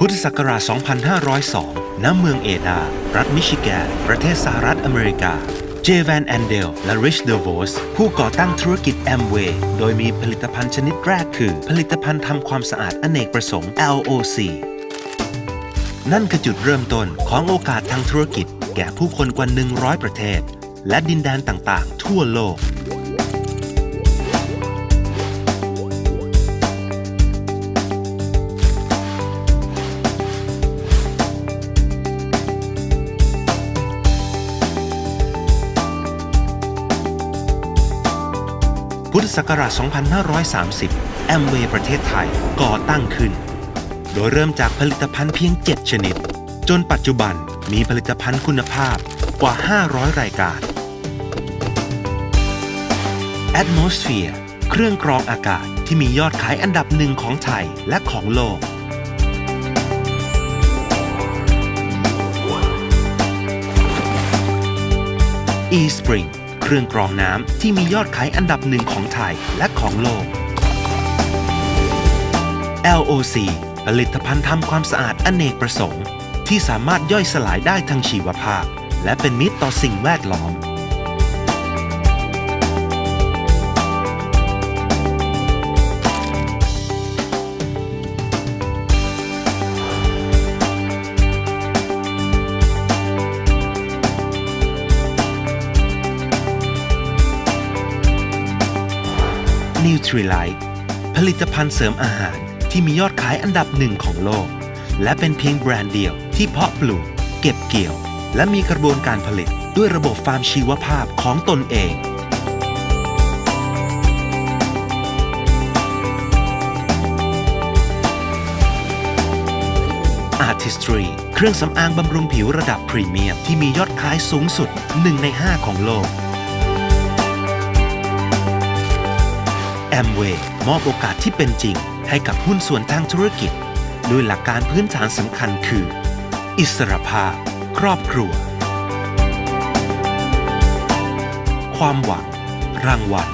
พุทธศักราช 2502 ณ เมืองเอดา รัฐมิชิแกน ประเทศสหรัฐอเมริกา เจแวนแอนเดล และริชเดอ v วสผู้ก่อตั้งธุรกิจแอมเวย์โดยมีผลิตภัณฑ์ชนิดแรกคือ ผลิตภัณฑ์ทำความสะอาดอเนกประสงค์ LOC นั่นคือจุดเริ่มต้นของโอกาสทางธุรกิจ แก่ผู้คนกว่า 100 ประเทศ และดินแดนต่างๆ ทั่วโลก พุทธศักราช 2530 แอมเวย์ประเทศไทยก่อตั้งขึ้น โดยเริ่มจากผลิตภัณฑ์เพียง 7 ชนิด จนปัจจุบันมีผลิตภัณฑ์คุณภาพกว่า 500 รายการ Atmosphere เครื่องกรองอากาศที่มียอดขายอันดับหนึ่งของไทยและของโลก eSpring เครื่องกรองน้ำที่มียอดขายอันดับหนึ่งของไทยและของโลก LOC ผลิตภัณฑ์ทำความสะอาดอเนกประสงค์ ที่สามารถย่อยสลายได้ทางชีวภาพ และเป็นมิตรต่อสิ่งแวดล้อม n u t r i l i t e ผลิตภัณฑ์เสริมอาหารที่มียอดขายอันดับหนึ่งของโลก และเป็นเพียงแบรนด์เดียวที่เพาะปลูก เก็บเกี่ยว และมีกระบวนการผลิตด้วยระบบฟาร์มชีวภาพของตนเอง Artistry เครื่องสำอางบำรุงผิวระดับพรีเมียมที่มียอดขายสูงสุด 1 ใน 5 ของโลก อมเวย์มอบโอกาสที่เป็นจริง ให้กับหุ้นส่วนทางธุรกิจ ด้วยหลักการพื้นฐานสำคัญคือ อิสรภาพ ครอบครัว ความหวัง รางวัล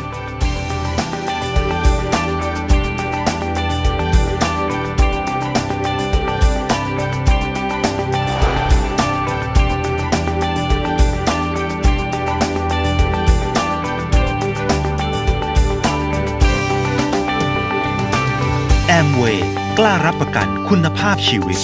แอมเวย์กล้ารับประกันคุณภาพชีวิต